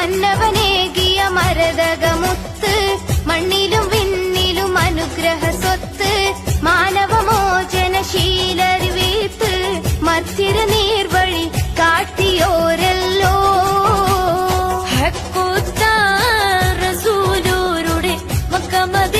മന്നവനേകിയ മരതകമുത്ത് മണ്ണിലും വിണ്ണിലും അനുഗ്രഹ സ്വത്ത് മാനവമോചനശീലറിവീത്ത് മധ്യര നീർവഴി കാട്ടിയോരല്ലോ. ഹക്കൂത്ത റസൂലൂരുടെ മക്കമതി